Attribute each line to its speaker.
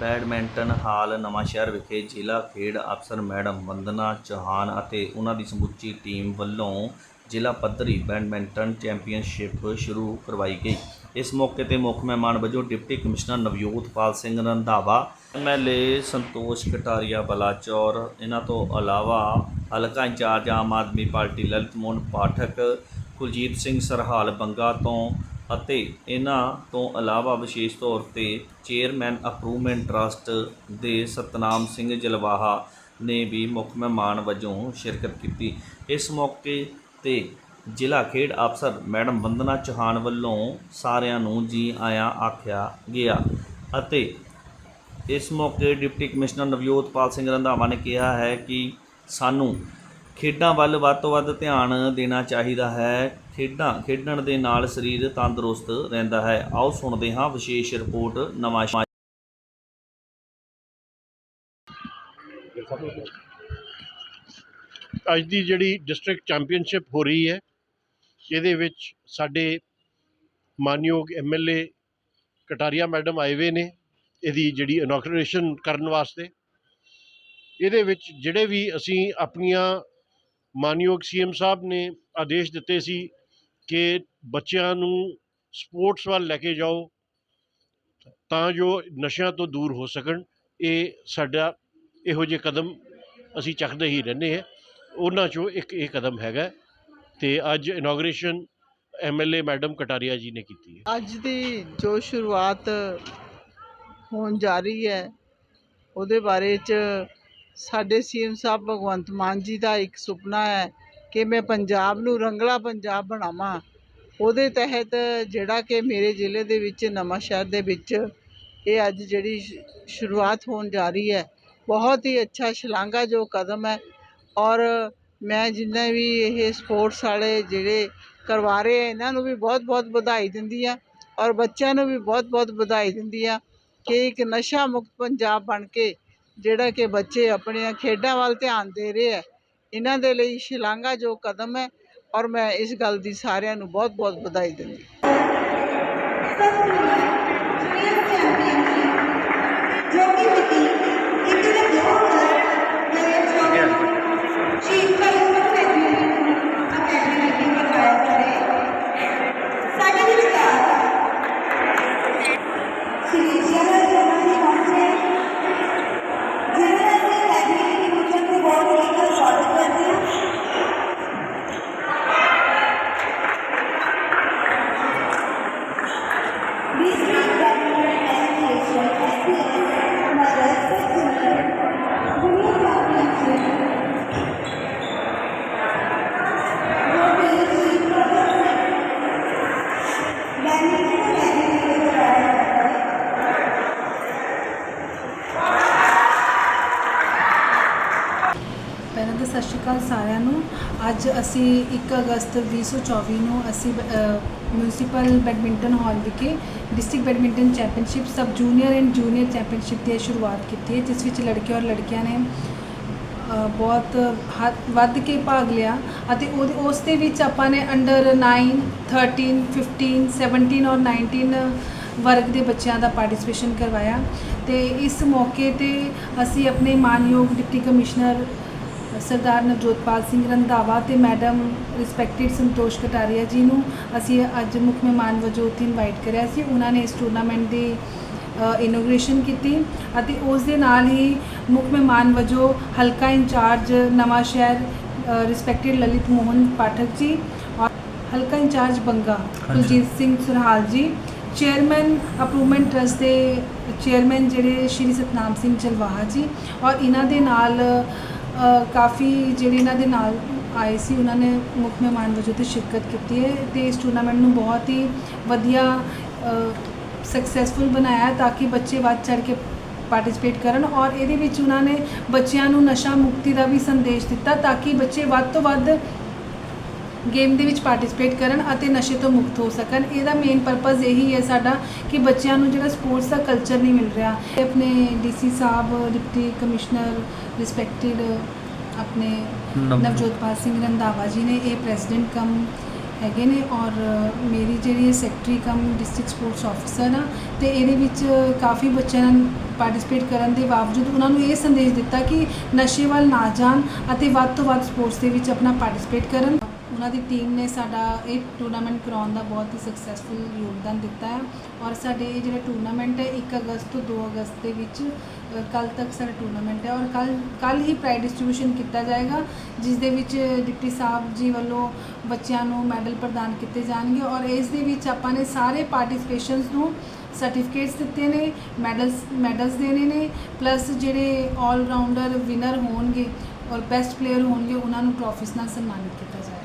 Speaker 1: Badminton ਹਾਲ ਨਵਾਂਸ਼ਹਿਰ ਵਿਖੇ ਜ਼ਿਲ੍ਹਾ ਖੇਡ ਅਫਸਰ ਮੈਡਮ ਵੰਦਨਾ ਚੌਹਾਨ ਅਤੇ ਉਹਨਾਂ ਦੀ ਸਮੁੱਚੀ ਟੀਮ ਵੱਲੋਂ ਜ਼ਿਲ੍ਹਾ ਪੱਧਰੀ ਬੈਡਮਿੰਟਨ ਚੈਂਪੀਅਨਸ਼ਿਪ ਸ਼ੁਰੂ ਕਰਵਾਈ ਗਈ। ਇਸ ਮੌਕੇ ਤੇ ਮੁੱਖ ਮਹਿਮਾਨ ਵਜੋਂ deputy commissioner Navjotpal Singh Randhawa MLA Santosh Kataria Balachaur, ਇਹਨਾਂ ਤੋਂ ਇਲਾਵਾ ਹਲਕਾ ਇੰਚਾਰਜ ਆਮ ਆਦਮੀ ਪਾਰਟੀ ਲਲਿਤ ਮੋਹਨ ਪਾਠਕ, ਕੁਲਜੀਤ ਸਿੰਘ ਸਰਹਾਲ ਬੰਗਾ ਤੋਂ ਅਤੇ ਇਹਨਾਂ ਤੋਂ ਇਲਾਵਾ ਵਿਸ਼ੇਸ਼ ਤੌਰ ਤੇ ਚੇਅਰਮੈਨ ਅਪਰੂਵਮੈਂਟ ਟਰਸਟ ਦੇ ਸਤਨਾਮ ਸਿੰਘ ਜਲਵਾਹਾ ਨੇ ਵੀ ਮੁੱਖ ਮਹਿਮਾਨ ਵਜੋਂ ਸ਼ਿਰਕਤ ਕੀਤੀ। ਇਸ ਮੌਕੇ ਤੇ ਜ਼ਿਲ੍ਹਾ ਖੇਡ ਅਫਸਰ ਮੈਡਮ ਵੰਦਨਾ ਚੌਹਾਨ ਵੱਲੋਂ ਸਾਰਿਆਂ ਨੂੰ ਜੀ ਆਇਆਂ ਆਖਿਆ ਗਿਆ ਅਤੇ ਇਸ ਮੌਕੇ ਡਿਪਟੀ ਕਮਿਸ਼ਨਰ ਨਵਜੋਤਪਾਲ ਸਿੰਘ ਰੰਧਾਵਾ ਨੇ ਕਿਹਾ ਹੈ ਕਿ ਸਾਨੂੰ ਖੇਡਾਂ ਵੱਲ ਵੱਧ ਤੋਂ ਵੱਧ ਧਿਆਨ ਦੇਣਾ ਚਾਹੀਦਾ ਹੈ। ਖੇਡਾਂ ਖੇਡਣ ਦੇ ਨਾਲ ਸਰੀਰ ਤੰਦਰੁਸਤ ਰਹਿੰਦਾ ਹੈ। ਆਓ ਸੁਣਦੇ ਹਾਂ ਵਿਸ਼ੇਸ਼ ਰਿਪੋਰਟ ਨਵਾਂ
Speaker 2: ਅੱਜ ਦੀ ਜਿਹੜੀ ਡਿਸਟ੍ਰਿਕਟ ਚੈਂਪੀਅਨਸ਼ਿਪ ਹੋ ਰਹੀ ਹੈ, ਇਹਦੇ ਵਿੱਚ ਸਾਡੇ ਮਾਨਯੋਗ ਐਮਐਲਏ ਕਟਾਰੀਆ ਮੈਡਮ ਆਏ ਹੋਏ ਨੇ, ਇਹਦੀ ਜਿਹੜੀ ਇਨੋਗਰੇਸ਼ਨ ਕਰਨ ਵਾਸਤੇ। ਇਹਦੇ ਵਿੱਚ ਜਿਹੜੇ ਵੀ ਅਸੀਂ ਆਪਣੀਆਂ ਮਾਨਯੋਗ ਸੀਐਮ ਸਾਹਿਬ ਨੇ ਆਦੇਸ਼ ਦਿੱਤੇ ਸੀ ਕਿ ਬੱਚਿਆਂ ਨੂੰ ਸਪੋਰਟਸ ਵੱਲ ਲੈ ਕੇ ਜਾਓ ਤਾਂ ਜੋ ਨਸ਼ਿਆਂ ਤੋਂ ਦੂਰ ਹੋ ਸਕਣ। ਇਹ ਸਾਡਾ ਇਹੋ ਜਿਹੇ ਕਦਮ ਅਸੀਂ ਚੱਕਦੇ ਹੀ ਰਹਿੰਦੇ ਹਾਂ। ਉਹਨਾਂ ਚੋਂ ਇੱਕ ਇਹ ਕਦਮ ਹੈਗਾ ਤੇ ਅੱਜ ਇਨੋਗ੍ਰੇਸ਼ਨ ਐਮਐਲਏ ਮੈਡਮ ਕਟਾਰੀਆ ਜੀ ਨੇ ਕੀਤੀ ਹੈ।
Speaker 3: ਅੱਜ ਦੀ ਜੋ ਸ਼ੁਰੂਆਤ ਹੋਣ ਜਾ ਰਹੀ ਹੈ, ਉਹਦੇ ਬਾਰੇ ਚ ਸਾਡੇ ਸੀਐਮ ਸਾਹਿਬ ਭਗਵੰਤ ਮਾਨ ਜੀ ਦਾ ਇੱਕ ਸੁਪਨਾ ਹੈ ਕਿ ਮੈਂ ਪੰਜਾਬ ਨੂੰ ਰੰਗਲਾ ਪੰਜਾਬ ਬਣਾਵਾਂ। ਉਹਦੇ ਤਹਿਤ ਜਿਹੜਾ ਕਿ ਮੇਰੇ ਜ਼ਿਲ੍ਹੇ ਦੇ ਵਿੱਚ ਨਵਾਂ ਸ਼ਹਿਰ ਦੇ ਵਿੱਚ ਇਹ ਅੱਜ ਜਿਹੜੀ ਸ਼ੁਰੂਆਤ ਹੋਣ ਜਾ ਰਹੀ ਹੈ। ਬਹੁਤ ਹੀ ਅੱਛਾ ਸ਼ਲਾਘਾ ਜੋ ਕਦਮ ਹੈ ਔਰ ਮੈਂ ਜਿੰਨੇ ਵੀ ਇਹ ਸਪੋਰਟਸ ਵਾਲੇ ਜਿਹੜੇ ਕਰਵਾ ਰਹੇ ਆ, ਇਹਨਾਂ ਨੂੰ ਵੀ ਬਹੁਤ ਬਹੁਤ ਵਧਾਈ ਦਿੰਦੀ ਆ ਔਰ ਬੱਚਿਆਂ ਨੂੰ ਵੀ ਬਹੁਤ ਬਹੁਤ ਵਧਾਈ ਦਿੰਦੀ ਆ ਕਿ ਇੱਕ ਨਸ਼ਾ ਮੁਕਤ ਪੰਜਾਬ ਬਣ ਕੇ ਜਿਹੜਾ ਕਿ ਬੱਚੇ ਆਪਣੀਆਂ ਖੇਡਾਂ ਵੱਲ ਧਿਆਨ ਦੇ ਰਹੇ ਹੈ ਇਹਨਾਂ ਦੇ ਲਈ ਸ਼ਲਾਘਾ ਜੋ ਕਦਮ ਹੈ ਔਰ ਮੈਂ ਇਸ ਗੱਲ ਦੀ ਸਾਰਿਆਂ ਨੂੰ ਬਹੁਤ ਬਹੁਤ ਵਧਾਈ ਦਿੰਦੀ
Speaker 4: ਅਕਾਲ ਸਾਰਿਆਂ ਨੂੰ। ਅੱਜ ਅਸੀਂ 1 ਅਗਸਤ 2024 ਨੂੰ ਅਸੀਂ ਮਿਊਨਿਸਪਲ ਬੈਡਮਿੰਟਨ ਹਾਲ ਵਿਖੇ district badminton championship sub junior and junior championship ਦੀ ਸ਼ੁਰੂਆਤ ਕੀਤੀ ਹੈ, ਜਿਸ ਵਿੱਚ ਲੜਕੇ ਔਰ ਲੜਕੀਆਂ ਨੇ ਬਹੁਤ ਹੱਦ- ਵੱਧ ਕੇ ਭਾਗ ਲਿਆ ਅਤੇ ਉਹਦੇ, ਉਸ ਦੇ ਵਿੱਚ ਆਪਾਂ ਨੇ ਅੰਡਰ 9 13 15 17 ਔਰ 19 ਵਰਗ ਦੇ ਬੱਚਿਆਂ ਦਾ ਪਾਰਟਿਸਿਪੇਸ਼ਨ ਕਰਵਾਇਆ। ਤੇ ਇਸ ਮੌਕੇ ਤੇ ਅਸੀਂ ਆਪਣੇ ਮਾਨਯੋਗ ਡਿਪਟੀ ਕਮਿਸ਼ਨਰ ਸਰਦਾਰ ਨਵਜੋਤਪਾਲ ਸਿੰਘ ਰੰਧਾਵਾ ਤੇ ਮੈਡਮ ਰਿਸਪੈਕਟਡ ਸੰਤੋਸ਼ ਕਟਾਰੀਆ ਜੀ ਨੂੰ ਅਸੀਂ ਅੱਜ ਮੁੱਖ ਮਹਿਮਾਨ ਵਜੋਂ ਉੱਥੇ ਇਨਵਾਈਟ ਕਰਿਆ ਸੀ। ਉਹਨਾਂ ਨੇ ਇਸ ਟੂਰਨਾਮੈਂਟ ਦੀ ਇਨੋਗ੍ਰੇਸ਼ਨ ਕੀਤੀ ਅਤੇ ਉਸ ਦੇ ਨਾਲ ਹੀ ਮੁੱਖ ਮਹਿਮਾਨ ਵਜੋਂ ਹਲਕਾ ਇੰਚਾਰਜ ਨਵਾਂ ਸ਼ਹਿਰ ਰਿਸਪੈਕਟਡ ਲਲਿਤ ਮੋਹਨ ਪਾਠਕ ਜੀ ਔਰ ਹਲਕਾ incharge Banga Kuljit Singh Surhal ji chairman improvement trust ਦੇ ਚੇਅਰਮੈਨ ਜਿਹੜੇ ਸ਼੍ਰੀ ਸਤਨਾਮ ਸਿੰਘ ਜਲਵਾਹਾ ਜੀ ਔਰ ਇਹਨਾਂ ਦੇ ਨਾਲ ਕਾਫੀ ਜਿਹੜੇ ਇਹਨਾਂ ਦੇ ਨਾਲ ਆਏ ਸੀ, ਉਹਨਾਂ ਨੇ ਮੁੱਖ ਮਹਿਮਾਨ ਵਜੋਂ ਤੇ ਸ਼ਿਰਕਤ ਕੀਤੀ ਹੈ। ਤੇ ਇਸ ਟੂਰਨਾਮੈਂਟ ਨੂੰ ਬਹੁਤ ਹੀ ਵਧੀਆ ਸਕਸੈਸਫੁਲ ਬਣਾਇਆ ਤਾਂ ਕਿ ਬੱਚੇ ਵੱਧ ਚੜ ਕੇ ਪਾਰਟਿਸਿਪੇਟ ਕਰਨ ਔਰ ਇਹਦੇ ਵਿੱਚ ਉਹਨਾਂ ਨੇ ਬੱਚਿਆਂ ਨੂੰ ਨਸ਼ਾ ਮੁਕਤੀ ਦਾ ਵੀ ਸੰਦੇਸ਼ ਦਿੱਤਾ ਤਾਂ ਕਿ ਬੱਚੇ ਵੱਧ ਤੋਂ ਵੱਧ ਗੇਮ ਦੇ ਵਿੱਚ ਪਾਰਟਿਸਿਪੇਟ ਕਰਨ ਅਤੇ ਨਸ਼ੇ ਤੋਂ ਮੁਕਤ ਹੋ ਸਕਣ ਇਹਦਾ ਮੇਨ ਪਰਪਸ ਇਹੀ ਹੈ ਸਾਡਾ ਕਿ ਬੱਚਿਆਂ ਨੂੰ ਜਿਹੜਾ ਸਪੋਰਟਸ ਦਾ ਕਲਚਰ ਨਹੀਂ ਮਿਲ ਰਿਹਾ ਆਪਣੇ ਡੀਸੀ ਸਾਹਿਬ ਡਿਪਟੀ ਕਮਿਸ਼ਨਰ ਰਿਸਪੈਕਟਡ ਆਪਣੇ
Speaker 1: ਨਵਜੋਤ।
Speaker 4: ਸਿੰਘ ਰੰਧਾਵਾ ਜੀ ਨੇ ਇਹ ਪ੍ਰੈਜ਼ੀਡੈਂਟ ਕਮ ਹੈਗੇ ਨੇ ਔਰ ਮੇਰੀ ਜਿਹੜੀ secretary cum district sports officer ਆ ਤੇ ਇਹਦੇ ਵਿੱਚ ਕਾਫੀ ਬੱਚਿਆਂ ਨੇ ਪਾਰਟਿਸਿਪੇਟ ਕਰਨ ਦੇ ਬਾਵਜੂਦ ਉਹਨਾਂ ਨੂੰ ਇਹ ਸੰਦੇਸ਼ ਦਿੱਤਾ ਕਿ ਨਸ਼ੇ ਵੱਲ ਨਾ ਜਾਣ ਅਤੇ ਵੱਧ ਤੋਂ ਵੱਧ ਸਪੋਰਟਸ ਦੇ ਵਿੱਚ ਆਪਣਾ ਪਾਰਟਿਸਿਪੇਟ ਕਰਨ ਉਹਨਾਂ ਦੀ ਟੀਮ ਨੇ ਸਾਡਾ ਇਹ ਟੂਰਨਾਮੈਂਟ ਕਰਾਉਣ ਦਾ ਬਹੁਤ ਹੀ ਸਕਸੈਸਫੁਲ ਯੋਗਦਾਨ ਦਿੱਤਾ ਹੈ ਔਰ ਸਾਡੇ ਇਹ ਜਿਹੜਾ ਟੂਰਨਾਮੈਂਟ ਹੈ 1 ਅਗਸਤ ਤੋਂ 2 ਅਗਸਤ ਦੇ ਵਿੱਚ ਕੱਲ ਤੱਕ ਸਾਡਾ ਟੂਰਨਾਮੈਂਟ ਹੈ ਔਰ ਕੱਲ ਕੱਲ ਹੀ ਪ੍ਰਾਈਜ਼ ਡਿਸਟ੍ਰੀਬਿਊਸ਼ਨ ਕੀਤਾ ਜਾਏਗਾ, ਜਿਸ ਦੇ ਵਿੱਚ ਡਿਪਟੀ ਸਾਹਿਬ ਜੀ ਵੱਲੋਂ ਬੱਚਿਆਂ ਨੂੰ ਮੈਡਲ ਪ੍ਰਦਾਨ ਕੀਤੇ ਜਾਣਗੇ ਔਰ ਇਸ ਦੇ ਵਿੱਚ ਆਪਾਂ ਨੇ ਸਾਰੇ ਪਾਰਟਿਸਿਪੇਸ਼ਨਸ ਨੂੰ ਸਰਟੀਫਿਕੇਟਸ ਦਿੱਤੇ ਨੇ ਮੈਡਲਸ ਮੈਡਲਸ ਦੇਣੇ ਨੇ ਪਲੱਸ ਜਿਹੜੇ 올 ਰਾਊਂਡਰ ਵਿਨਰ ਹੋਣਗੇ ਔਰ ਬੈਸਟ ਪਲੇਅਰ ਹੋਣਗੇ, ਉਹਨਾਂ ਨੂੰ ਟਰੋਫੀਸ ਨਾਲ ਸਨਮਾਨਿਤ ਕੀਤਾ ਜਾਏਗਾ।